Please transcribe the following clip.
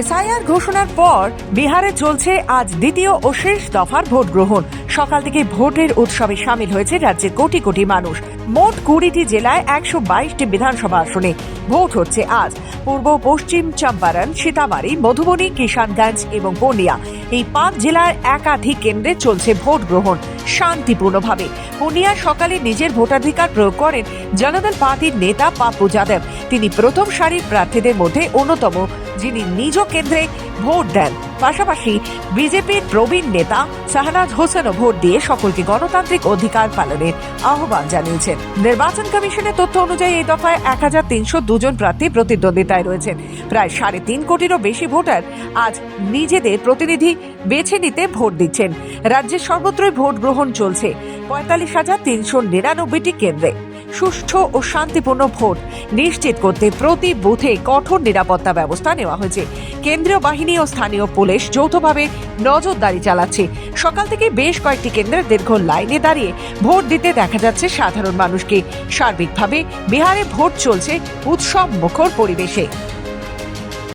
SIR ঘোষণার পর বিহারে চলছে আজ দ্বিতীয় ও শেষ দফার ভোট গ্রহণ। সকাল থেকে ভোটের উৎসবে সামিল হয়েছে রাজ্যের কোটি কোটি মানুষ। মোট কুড়িটি জেলায় একশো বাইশটি বিধানসভা আসনে। ভোট হচ্ছে আজ। পূর্ব পশ্চিম চম্পারণ, সীতামারি, মধুবনী, কিষানগঞ্জ এবং পূর্ণিয়া। এই পাঁচ জেলার একাধিক কেন্দ্রে চলছে ভোট গ্রহণ শান্তিপূর্ণভাবে। পূর্ণিয়া সকালে নিজের ভোটাধিকার প্রয়োগ করেন জনদল পার্টির নেতা পাপু যাদব। তিনি প্রথম সারির প্রার্থীদের মধ্যে অন্যতম। যিনি নিজ কেন্দ্রে ভোট দেন। পাশাপাশি বিজেপির প্রবীণ নেতা শাহনাজ হোসেনও ভোট দিয়ে সকলকে গণতান্ত্রিক অধিকার পালনের আহ্বান জানিয়েছেন। নির্বাচন কমিশনের তথ্য অনুযায়ী এই দফায় এক হাজার তিনশো দুজন প্রার্থী প্রতিদ্বন্দ্বিতায় রয়েছেন। প্রায় সাড়ে তিন কোটিরও বেশি ভোটার আজ নিজেদের প্রতিনিধি বেছে নিতে ভোট দিচ্ছেন। রাজ্যের সর্বত্রই ভোট গ্রহণ চলছে। পঁয়তাল্লিশ হাজার তিনশো নিরানব্বইটি কেন্দ্রে। সুষ্ঠু ও শান্তিপূর্ণ ভোট নিশ্চিত করতে প্রতি বুথে কঠোর নিরাপত্তা ব্যবস্থা নেওয়া হয়েছে। কেন্দ্রীয় বাহিনী ও স্থানীয় পুলিশ যৌথভাবে নজরদারি চালাচ্ছে। সকাল থেকে বেশ কয়েকটি কেন্দ্রের দীর্ঘ লাইনে দাঁড়িয়ে ভোট দিতে দেখা যাচ্ছে সাধারণ মানুষকে। সার্বিকভাবে বিহারে ভোট চলছে উৎসব মুখর পরিবেশে।